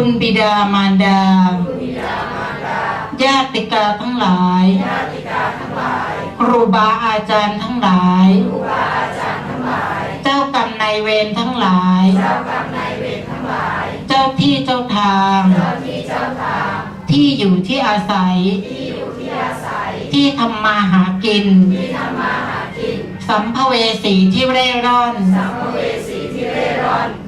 คุณบิดามารดา ญาติกาทั้งหลาย ครูบาอาจารย์ทั้งหลาย เจ้ากรรมนายเวรทั้งหลาย เจ้าที่เจ้าทาง ที่อยู่ที่อาศัย ที่ทำมาหากิน สัมภเวสีที่เร่ร่อน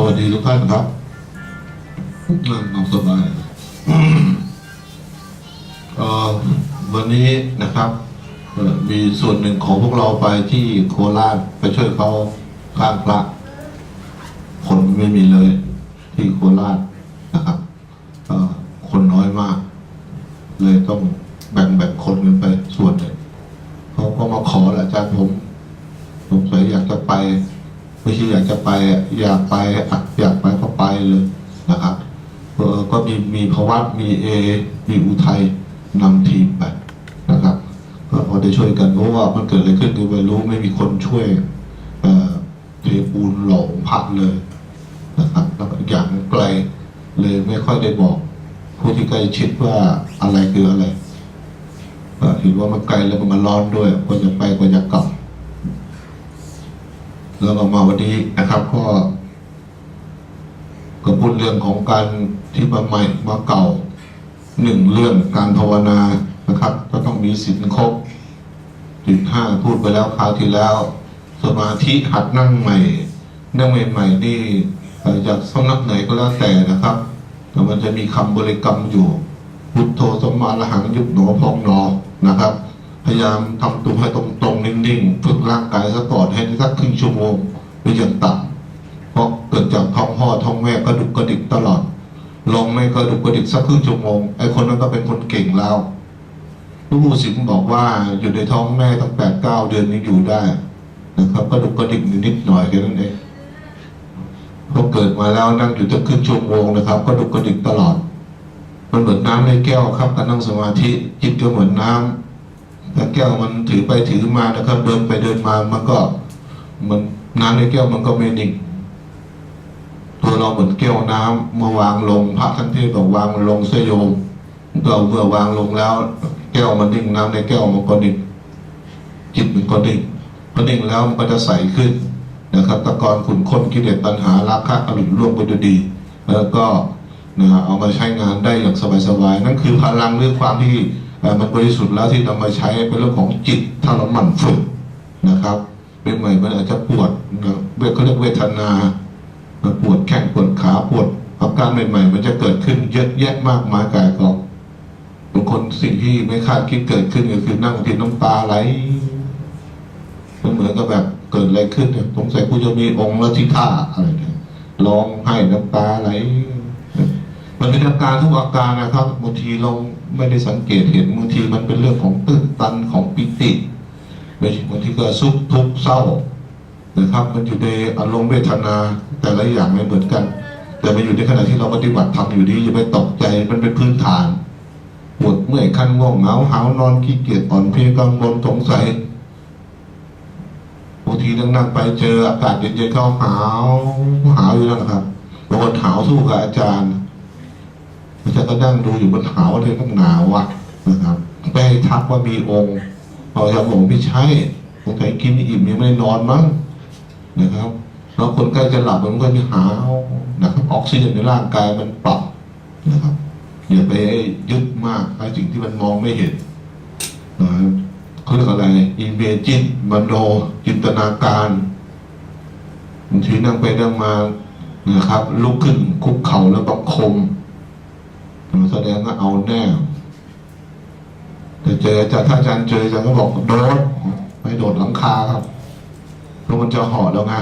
สวัสดีทุกท่านครับนั่งนอนสบายวันนี้นะครับมีส่วนหนึ่งของพวกเราไปที่โคราชไปช่วยเขาสร้างพระคนไม่มีเลยที่โคราชนะครับคนน้อยมาก เลยต้องแบ่งแบ่งคนกันไปส่วนหนึ่งเขาก็มาขอแหละอาจารย์ผมสงสัยอยากจะไป ไม่ใช่อยากจะไปอยากไปอยากไปก็ไปเลยนะครับก็มีมีพวัตมีเอ มีอุทัยนำทีมไปนะครับก็พอได้ช่วยกันเพราะว่ามันเกิดอะไรขึ้นก็ไม่รู้ไม่มีคนช่วยเออเทปูนหล่อองพระเลยนะครับแล้วก็อย่างไกลเลยไม่ค่อยได้บอก ผู้ที่ใกล้ชิดว่าอะไรคืออะไรเห็นว่ามันไกลแล้วมันร้อนด้วยกว่าจะไปกว่าจะกลับ แล้วเรามาวันนี้นะครับ ก็ก็พูดเรื่องของการที่มาใหม่มาเก่าหนึ่งเรื่องการภาวนานะครับ ก็ต้องมีศีลครบศีลห้าพูดไปแล้วคราวที่แล้ว สมาธิหัดนั่งใหม่ นั่งใหม่ๆนี่เอ่จากสำนักไหนก็แล้วแต่นะครับ แต่มันจะมีคำบริกรรมอยู่ พุทโธสมมาละหังยุบหนอพองหนอนะครับ พยายามทำตัวให้ตรงๆ นิ่งๆ ฝึกร่างกายซะก่อนให้ได้สักครึ่งชั่วโมงหรืออย่างต่ำเพราะเกิดจากท้องพ่อท้องแม่กระดุกกระดิกตลอด ลองไม่กระดุกกระดิกสักครึ่งชั่วโมงไอ้คนนั้นก็เป็นคนเก่งแล้วลูกผู้สิงห์บอกว่าอยู่ในท้องแม่ตั้งแปดเก้าเดือนนี้อยู่ได้นะครับกระดุกกระดิกนิดหน่อยแค่นั้นเองพอเกิดมาแล้วนั่งอยู่ตั้งครึ่งชั่วโมงนะครับกระดุกกระดิกตลอด มันเหมือนน้ำในแก้วครับการนั่งสมาธิจิตก็เหมือนน้ำ ถ้าแก้วมันถือไปถือมานะครับเดินไปเดินมามันก็มันน้ำในแก้วมันก็ไม่นิ่ง ตัวเราเหมือนแก้วน้ำเมื่อวางลงพระท่านเทศบอกวางลงเสยโยมก็เมื่อวางลงแล้ว แก้วมันนิ่งน้ำในแก้วมันก็นิ่งจิตมันก็นิ่งพอนิ่งแล้วมันก็จะใสขึ้นนะครับตะกอนขุนค้นกิเลสตัณหาราคะอรุณร่วงไปด้วยดี แล้วก็นะเอามาใช้งานได้อย่างสบายๆนั่นคือพลังหรือความที่ มันบริสุทธิ์แล้วที่นำมาใช้เป็นเรื่องของจิตถ้าเราหมั่นฝึกนะครับเป็นใหม่มันอาจจะปวดนะเวทเขาเรียกเวทนามันปวดแข้งปวดขาปวดอาการใหม่ ๆ มันจะเกิดขึ้นเยอะแยะมากมายกายกองบางคนสิ่งที่ไม่คาดคิดเกิดขึ้นก็คือนั่งทีน้ำตาไหลมันเหมือนกับแบบเกิดอะไรขึ้นเนี่ยสงสัยกูจะมีองค์ละทิท่าอะไรเนี่ยร้องไห้น้ำตาไหลมันเป็นอาการทุกอาการนะครับบางทีเรา ไม่ได้สังเกตเห็นบางทีมันเป็นเรื่องของตื้นตันของปิติบางทีบางทีก็สุขทุกข์เศร้านะครับ มันอยู่ในอารมณ์เวทนาแต่ละอย่างไม่เหมือนกัน แต่มันอยู่ในขณะที่เราปฏิบัติทำอยู่ดีอย่าไปตกใจมันเป็นพื้นฐานปวดเมื่อยคันง่วงเหงาหาวนอนขี้เกียจอ่อนเพลียกังวลสงสัยบางทีนั่งๆไปเจออากาศเย็นๆเข้าหาวหาวอยู่นั่นนะครับบางคนหาวสู้กับอาจารย์ อาจารย์ก็นั่งดูอยู่บนหาวเลยต้องหนาวะนะครับไปให้ทักว่ามีองค์พอจะบอกไม่ใช่สงสัยกินอิ่มยังไม่ได้นอนมั้งนะครับแล้วคนใกล้จะหลับมันก็จะหาวนะครับ ออกซิเจนในร่างกายมันปรับนะครับอย่าไปยึดมากไอ้สิ่งที่มันมองไม่เห็นนะเขาเรียกอะไรอินเวจินมโนจินตนาการบางทีนั่งไปนั่งมานะครับ ลุกขึ้นคุกเข่าแล้วบังคม แสดงว่าเอาแน่แต่เจอจารย์ถ้าอาจารย์เจออาจารย์ก็บอกโดดไม่โดดหลังคาครับแล้วมันจะห่อแล้วไง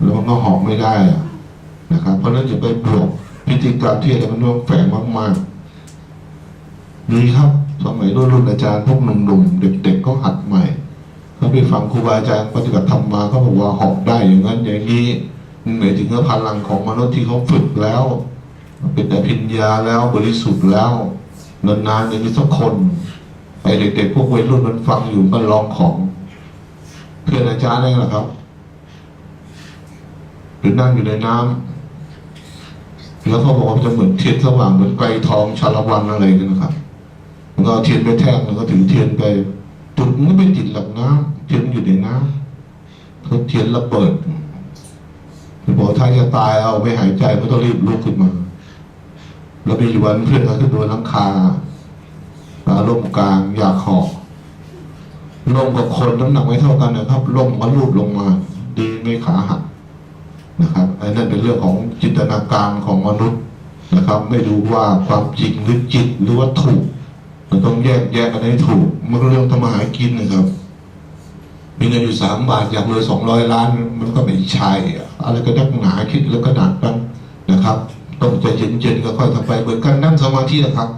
แล้วมันก็ห่อไม่ได้อะนะครับ เพราะนั้นจะไปบวกพิธีกรรมที่อะไรมันต้องแฝงมากๆนี่ครับสมัยรุ่นอาจารย์พวกหนุ่มๆเด็กๆก็หัดใหม่เขาไปฟังครูบาอาจารย์ปฏิบัติธรรมมาเขาบอกว่าหอบได้อย่างนั้นอย่างนี้หมายถึงว่าพลังของมนุษย์ที่เขาฝึกแล้ว เป็นอภิญญาแล้วบริสุทธิ์แล้วนานๆจะมีสักคนไอเด็กๆพวกวัยรุ่นมันฟังอยู่มันลองของ เพื่อนอาจารย์นี่แหละครับ หรือนั่งอยู่ในน้ำแล้วเขาบอกว่ามันจะเหมือนเทียนสว่างเหมือนไกรทองชาละวันอะไรกันนะครับมันก็เทียนไปแท่งแล้วก็ถือเทียนไปจุดมันก็ไม่ติดหลักน้ำเทียนอยู่ในน้ำเขาเทียนระเบิดบอกถ้าจะตายเอาไม่หายใจก็ต้องรีบลุกขึ้นมา แล้วมีอยู่วันเพื่อนเขาขึ้นบนหลังคาตาล่มกลางอยากหอกลมกับคนน้ำหนักไม่เท่ากันนะครับล่มก็ลูบลงมา ดีไม่ขาหักนะครับอันนั้นเป็นเรื่องของจินตนาการของมนุษย์นะครับ ไม่รู้ว่าความจริงหรือจิตหรือว่าถูกเราต้องแยกแยกกันให้ถูก มันก็เรื่องทำมาหากินนะครับ มีเงินอยู่สามบาทอยากรวยสองร้อยล้าน มันก็ไม่ใช่อะอะไรก็นักหนาคิดแล้วก็หนักนั้นนะครับ ต้องใจเย็นๆก็ค่อยทำไปเหมือนกันนั่งสมาธินะครับ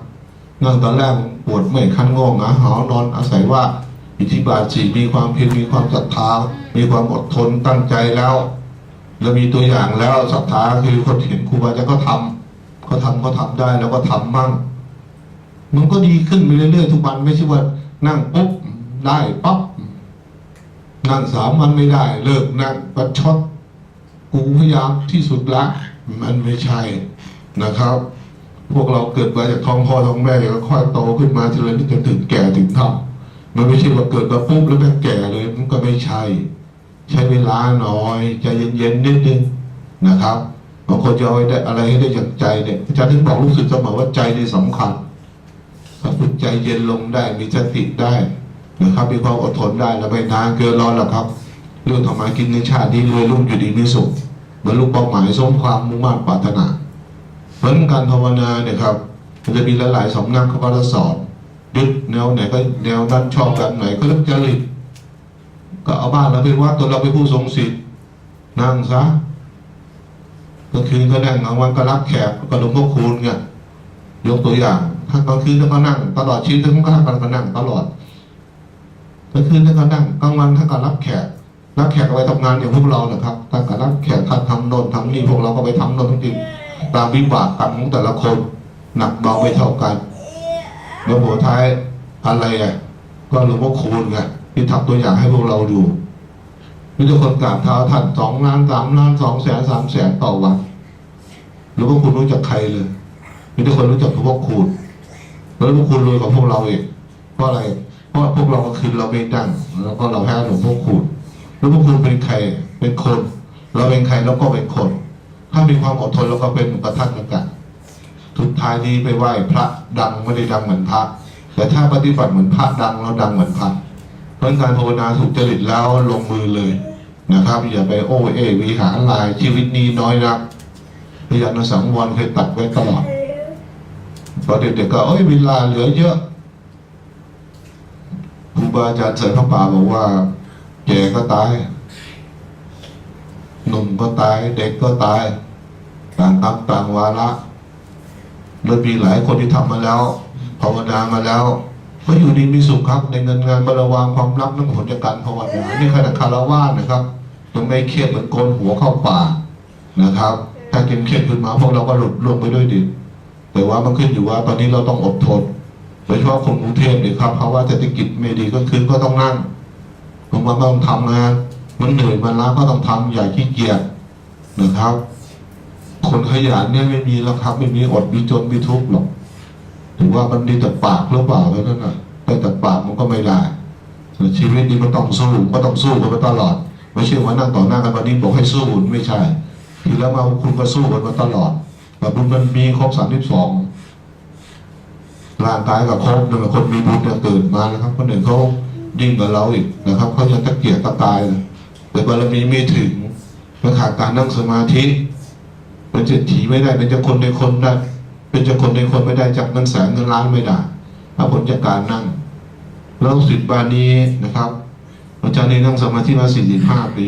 นั่งตอนแรกปวดเมื่อยคันงงหงาหานอนอาศัยว่าอิทธิบาทสี่มีความเพียรมีความศรัทธา มีความอดทนตั้งใจแล้วแล้วมีตัวอย่างแล้วศรัทธาคือคนเห็นครูบาอาจารย์ก็ทำเขาทำก็ทำได้แล้วก็ทำมั่ง มันก็ดีขึ้นไปเรื่อยๆทุกวันไม่ใช่ว่านั่งปุ๊บได้ปั๊บนั่งสามวันไม่ได้ เลิกนั่งประชดกูพยายามที่สุดละ มันไม่ใช่ นะครับ พวกเราเกิดมาจากท้องพ่อท้องแม่แล้วค่อยโตขึ้นมาทีละนิดจนถึงแก่ถึงเฒ่ามันไม่ใช่ว่าเกิดมาปุ๊บแล้วแม่งแก่เลยมันก็ไม่ใช่ ใช้เวลาหน่อยใจเย็นๆนิดนึงนะครับบางคนจะเอาได้อะไรให้ได้อย่างใจเนี่ยอาจารย์ถึงบอกลูกศิษย์เสมอว่าใจนี่สำคัญถ้าฝึกใจเย็นลงได้มีสติได้นะครับมีความอดทนได้แล้วไม่นานเกินร้อนหรอกครับ เรื่องทำมากินในชาตินี้รวยรุ่งอยู่ดีมีสุขบรรลุเป้าหมายสมความมุ่งมั่นปรารถนา เพราะฉะนั้นการภาวนาเนี่ยครับมันจะมีหลายๆสำนักเขาก็จะสอนยึดแนวไหนก็แนวนั้นชอบแบบไหนก็เรื่องจริตก็เอาบ้านเราไปวัดตัวเราไปผู้ทรงศีลนั่งซะกลางคืนก็นั่งกลางวันก็รับแขกก็หลวงพ่อคูณเนี่ยยกตัวอย่าง ถ้ากลางคืนท่านก็นั่ง ตลอดชีวิตท่านก็ท่านก็นั่งตลอดกลางคืนท่านก็นั่งกลางวันท่านก็รับแขกรับแขกไปทำงานอย่างพวกเราเนะครับท่านก็รับแขกท่านทำโน่นทำนี่พวกเราก็ไปทำโน่นทำนี่ ตามวิบากกรรมของแต่ละคน หนักเบาไม่เท่ากัน แล้วหัวท้ายอะไรอะก็หลวงพ่อคูณไงที่ทำตัวอย่างให้พวกเราดูมีทุกคนกราบเท้าท่านสองล้านสามล้านสองแสนสามแสนต่อวันหลวงพ่อคูณรู้จักใครเลยมีทุกคนรู้จักหลวงพ่อคูณแล้วหลวงพ่อคูณรวยกว่าพวกเราเองเพราะอะไรเพราะพวกเราก็คือเราไม่ดังแล้วก็เราแพ้หลวงพ่อคูณหลวงพ่อคูณเป็นใครเป็นคน เราเป็นใครเราก็เป็นคน ถ้ามีความอดทนเราก็เป็นเหมือนกับท่านเหมือนกันทุดท้ายนี้ไปไหว้พระดังไม่ได้ดังเหมือนพระ แต่ถ้าปฏิบัติเหมือนพระดังเราดังเหมือนพระเพราะการภาวนาถูกจริตแล้วลงมือเลยนะครับ อย่าไปโอ้เอวิหารลายชีวิตนี้น้อยนักพยานสังวรเคยตัดไว้ตลอดพอเด็กๆก็เอ้ยเวลาเหลือเยอะครูบาอาจารย์เสริมพระป่าบอกว่าแก่ก็ตาย หนุ่มก็ตาย เด็กก็ตาย ต่างกรรมต่างวาระแล้วมีหลายคนที่ทำมาแล้วภาวนามาแล้วก็อยู่ดีมีสุขครับ ในเงินงานบริวารความรักนั่นผลจากการภาวนานี่ขนาดคารวะนะครับยังไม่เครียดเหมือนโกนหัวเข้าป่านะครับ ถ้าเก็เครียดขึ้นมาพวกเราก็หลุดล่วงไปด้วยดิแต่ว่ามันขึ้นอยู่ว่า ตอนนี้เราต้องอดทนโดยเฉพาะคนกรุงเทพเนี่ยครับเพราะว่าเศรษฐกิจไม่ดีก็คือก็ต้องนั่งผมว่าต้องทำงาน มันเหนื่อยมันล้าก็ต้องทำอย่าขี้เกียจนะครับ คนขยันเนี่ยไม่มีแล้วครับ ไม่มีอดมีจนมีทุกข์หรอกถือว่ามันดีแต่ปากหรือเปล่าเท่านั้นนะแต่แต่ปากมันก็ไม่ได้ชีวิตนี้มันต้องสู้ก็ต้องสู้กันไปตลอด ไม่ใช่ว่านั่งต่อหน้ากันวันนี้บอกให้สู้ไม่ใช่ทีแล้วมาคุณก็สู้กันมาตลอดแต่บุญมันมีครบสามสิบสองร่างกายกับครบหนึ่งคนมีบุญเนี่ยเกิดมานะครับ คนหนึ่งเขายิ่งกว่าเราอีกนะครับเขายังตะเกียกตะกายเลย แต่บารมีไม่ถึงและขาดการนั่งสมาธิเป็นเศรษฐีไม่ได้เป็นเจ้าคนในคนได้ เป็นเจ้าคนในคนไม่ได้จับเงินแสนเงินล้านไม่ได้ถ้าผลจากการนั่งแล้วสิทธิ์บานนี้นะครับอาจารย์นี้นั่งสมาธิมาสี่สิบห้าปี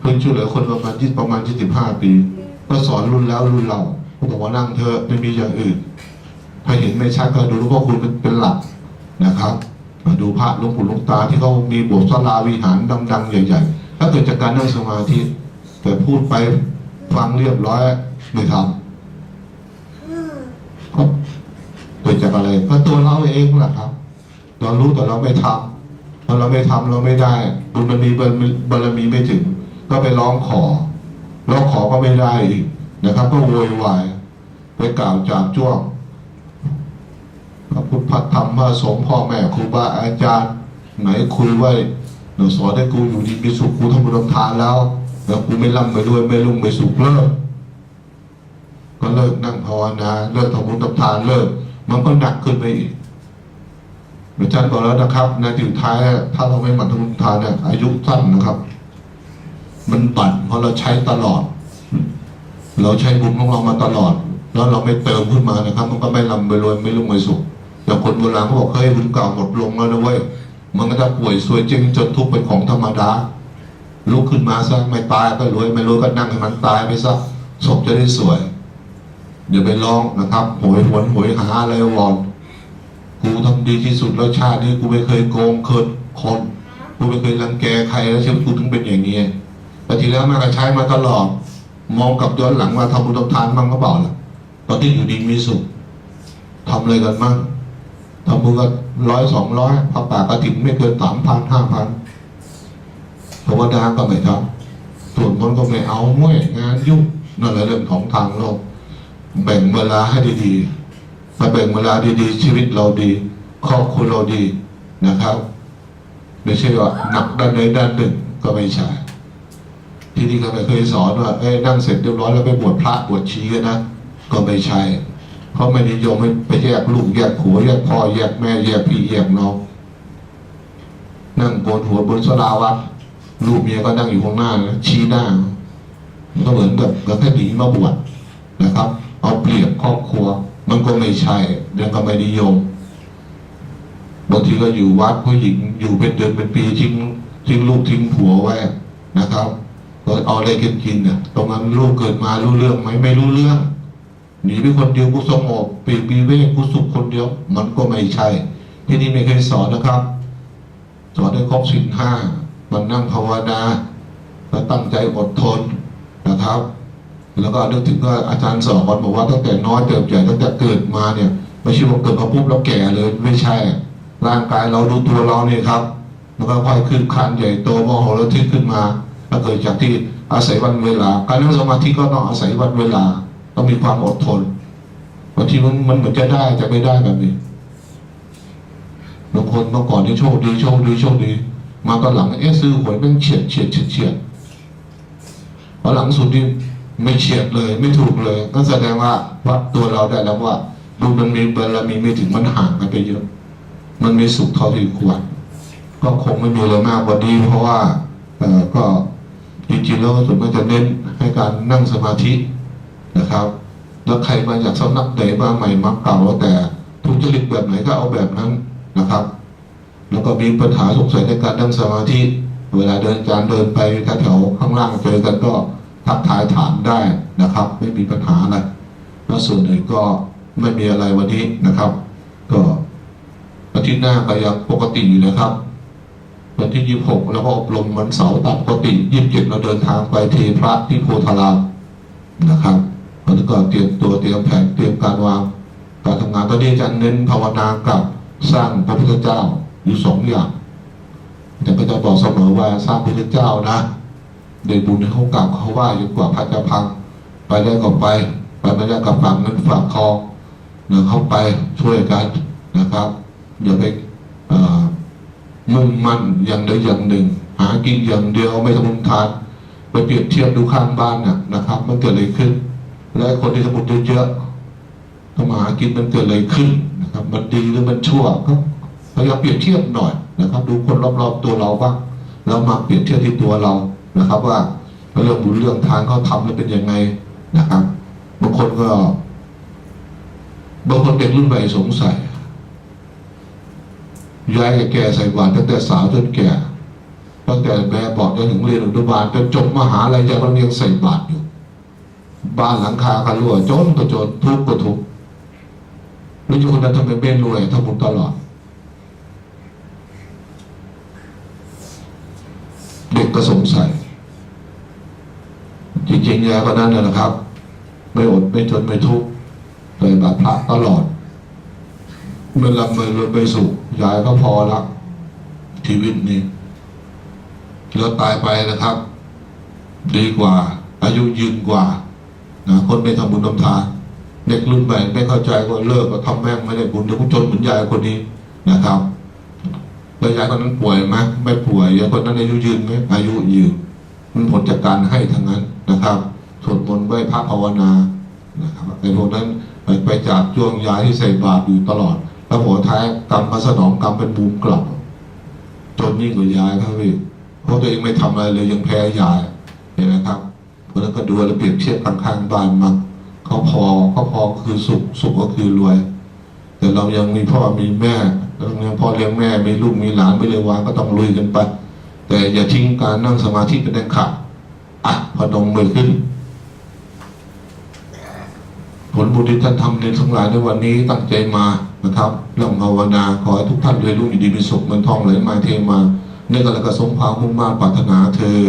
เพิ่งช่วยเหลือคนประมาณยี่ประมาณยี่สิบห้าปี ก็สอนรุ่นแล้วรุ่นเราเขาบอกว่านั่งเถอไม่มีอย่างอื่น ถ้าเห็นไม่ชัดก็ดูหลวงพ่อคุณเป็นหลักนะครับมาดูพระหลวงปู่หลวงตาที่เขามีโบสถ์ศาลาวิหารดังๆใหญ่ ๆ ถ้าเกิดจากการนั่งสมาธิแต่พูดไปฟังเรียบร้อยไม่ทำก็เกิดจากอะไรก็ตัวเราเองแหละครับเรารู้แต่เราไม่ทำพอเราไม่ทำเราไม่ได้บุญมีบารมีบารมีไม่ถึง ก็ไปร้องขอร้องขอก็ไม่ได้อีกนะครับ ก็โวยวายไปกล่าวจาบจ้วงพระพุทธธรรมพระสงฆ์พ่อแม่ครูบาอาจารย์ไหนคุยไว้ หนูสอนให้กูอยู่ดีมีสุขกูทำบุญทำทานแล้วแล้วกูไม่ร่ำไม่รวยไม่รุ่งไม่สุขเลิกก็เลิกนั่งภาวนาเลิกทำบุญทำทานเลิกมันก็หนักขึ้นไปอีกอาจารย์บอกแล้วนะครับในถึงท้ายถ้าเราไม่หมั่นทำบุญทานเนี่ยอายุสั้นนะครับ มันบั่นเพราะเราใช้ตลอด เราใช้บุญของเรามาตลอด แล้วเราไม่เติมขึ้นมานะครับ มันก็ไม่ลำไปรวยไม่รุ่งไม่สุขแต่คนโบราณเขาบอกเฮ้ยบุญเก่าหมดลงแล้วนะเว้ย มันก็จะป่วยซวยจริงจนทุกข์เป็นของธรรมดาลุกขึ้นมาซะไม่ตายก็รวยไม่รวยก็นั่งให้มันตายไปซะศพจะได้สวยอย่าไปร้องนะครับโหยหวนโหยหาอะไรวอนกูทำดีที่สุดแล้วชาตินี้กูไม่เคยโกงเคินคนกูไม่เคยรังแกใครแล้วชีวิตกูถึงเป็นอย่างนี้แต่ทีแล้วมาก็ใช้มาตลอด มองกลับย้อนหลังว่าทำบุญทำทานมั่งก็เปล่าล่ะตอนที่อยู่ดีมีสุขทำอะไรกันมั่ง ทำบุญก็ร้อยสองร้อยพระป่ากระถิ่นไม่เกินสามพันห้าพันภาวนาก็ไม่ทำส่วนมนก็ไม่เอาม่วยงานยุ่งนั่นแหละเรื่องของทางโลก แบ่งเวลาให้ดีๆมาแบ่งเวลาดีๆ ชีวิตเราดีครอบครัวเราดีนะครับ ไม่ใช่ว่าหนักด้านใดด้านหนึ่งก็ไม่ใช่ที่นี่ก็ไม่เคยสอนว่าเอ้ยนั่งเสร็จเรียบร้อยแล้วไปบวชพระบวชชีกันนะก็ไม่ใช่ เพราะไม่นิยมให้ไปแยกลูกแยกผัวแยกพ่อแยกแม่แยกพี่แยกน้อง นั่งโกนหัวบนสลาวัดลูกเมียก็นั่งอยู่ข้างหน้านะชี้หน้าก็เหมือนแบบกับแค่หนีมาบวชนะครับ เอาเปรียบครอบครัว มันก็ไม่ใช่เรื่องก็ไม่นิยมบางทีก็อยู่วัดผู้หญิงอยู่เป็นเดือนเป็นปีทิ้งทิ้งลูกทิ้งผัวไว้นะครับก็เอาอะไรกินกินเนี่ยตรงนั้นลูกเกิดมารู้เรื่องไหมไม่รู้เรื่อง หนีไปคนเดียวกูสงบปีกปีเวกกูสุขคนเดียว มันก็ไม่ใช่ ที่นี่ไม่เคยสอนนะครับสอนให้ครบสินห้ามันนั่งภาวนาแล้วตั้งใจอดทนนะครับ แล้วก็นึกถึงว่าอาจารย์สอนบอกว่าตั้งแต่น้อยเติบใหญ่ตั้งแต่เกิดมาเนี่ยไม่ใช่ว่าเกิดมาปุ๊บแล้วแก่เลยไม่ใช่ ร่างกายเราดูตัวเราเนี่ยครับ แล้วก็ค่อยขึ้นคันใหญ่โตมโหฬารทึกขึ้นมาแล้วเกิดจากที่อาศัยวันเวลา การนั่งสมาธิก็ต้องอาศัยวันเวลา ต้องมีความอดทนบางทีมันมันเหมือนจะได้จะไม่ได้แบบนี้บางคนเมื่อก่อนนี่โชคดีโชคดีโชคดี มาตอนหลังเอ๊ะซื้อหวยเป็นเฉียดเฉียดเฉียดเฉียดพอหลังสุดนี่ไม่เฉียดเลย ไม่ถูกเลย ก็แสดงว่าวัดตัวเราได้แล้วว่าบุญมันมีบารมีไม่ถึงมันห่างกันไปเยอะ มันไมีสุขเท่าที่ควรก็คงไม่มีอะไรมากกว่านี้เพราะว่าเอ่อก็จริงๆแล้วส่วนมากจะเน้นให้การนั่งสมาธิ นะครับ แล้วใครมาจากสำนักไหนมาใหม่มาเก่าแต่ทุจริตแบบไหนก็เอาแบบนั้นนะครับ แล้วก็มีปัญหาสงสัยในการนั่งสมาธิเวลาเดินการเดินไปแถวข้างล่างเจอกันก็ทักทายถามได้นะครับ ไม่มีปัญหาอะไรแล้วส่วนใหญ่ก็ไม่มีอะไรวันนี้นะครับ ก็อาทิตย์หน้าก็ยังปกติอยู่นะครับวันที่ยี่หกแล้วก็อบรมวันเสาร์ตามปกติยี่สิบเจ็ดเราเดินทางไปเทพระที่โพธารามนะครับ แล้วก็เตรียมตัวเตรียมแผนเตรียมการวางการทำงานตอนนี้อาจารย์เน้นภาวนากับสร้างพระพุทธเจ้าอยู่สองอย่างแต่ก็จะบอกเสมอว่าสร้างพระพุทธเจ้านะได้บุญให้เขากราบเขาไหว้จนกว่าพระจะพัง ไปได้ก็ไป ไปไม่ได้ก็ฝากเงินฝากทองเดินเข้าไปช่วยกันนะครับอย่าไปมุ่งมั่นอย่างใดอย่างหนึ่ง หากินอย่างเดียวไม่ทำบุญทานไปเปรียบเทียบดูข้างบ้านน่ะนะครับ มันเกิดอะไรขึ้น และคนที่ทำบุญเยอะๆทำมาหากินมันเกิดอะไรขึ้นนะครับ มันดีหรือมันชั่วก็พยายามเปรียบเทียบหน่อยนะครับ ดูคนรอบๆตัวเราบ้างแล้วมาเปรียบเทียบที่ตัวเรานะครับ ว่าเรื่องบุญเรื่องทานเขาทำแล้วเป็นยังไงนะครับบางคนก็บางคนเด็กรุ่นใหม่สงสัยยายแก่ใส่บาตรตั้งแต่สาวจนแก่ตั้งแต่แม่บอกจนถึงเรียนอนุบาลจนจบมหาลัยยังยังใส่บาตรอยู่ บ้านหลังคากันรั่วจนก็จนทุกข์ก็ทุกข์แล้วคนนั้นทำไมไม่รวยทำบุญตลอด เด็กก็สงสัย จริงๆยายคนนั้นนะนะครับ ไม่อดไม่จนไม่ทุกข์ใส่บาตรพระตลอดเมื่อลำเมื่อรวยไปสุขยายก็พอละชีวิตนี้แล้วตายไปนะครับ ดีกว่า อายุยืนกว่า นะคนไม่ทำบุญทำทานเด็กรุ่นใหม่ไม่เข้าใจว่าเลิกก็ทำแม่งไม่ได้บุญเดี๋ยวกูจนเหมือนยายคนนี้นะครับแล้วยายคนนั้นป่วยไหมไม่ป่วยยายคนนั้นอายุยืนไหมอายุยืนมันผลจากการให้ทั้งนั้นนะครับสวดมนต์ไหว้พระภาวนานะครับไอ้พวกนั้นไปจากจ้วงยาที่ใส่บาตรอยู่ตลอด แล้วหัวท้ายกรรมมาสนองกรรมเป็นบูมกลับจนยิ่งกว่ายายครับพี่เพราะตัวเองไม่ทำอะไรเลยยังแพ้ยายเห็นไหมครับ เพราะฉะนั้นก็ดูแล้วเปรียบเทียบข้างๆบ้านมันเขาพอเขาพอคือสุขสุขก็คือรวย แต่เรายังมีพ่อมีแม่เรายังพ่อเลี้ยงแม่มีลูกมีหลานไม่เลยวางก็ต้องลุยกันไปแต่อย่าทิ้งการนั่งสมาธิเป็นเด็ดขาดอะพนมมือขึ้น ผลบุญที่ท่านทำในทั้งหลายในวันนี้ตั้งใจมานะครับเรื่องภาวนาขอให้ทุกท่านรวยรุ่งอยู่ดีมีสุขเงินทองไหลมาเทมาเนื่องกันแล้วก็สมภามุ่งมา่ปรารถนาเธอ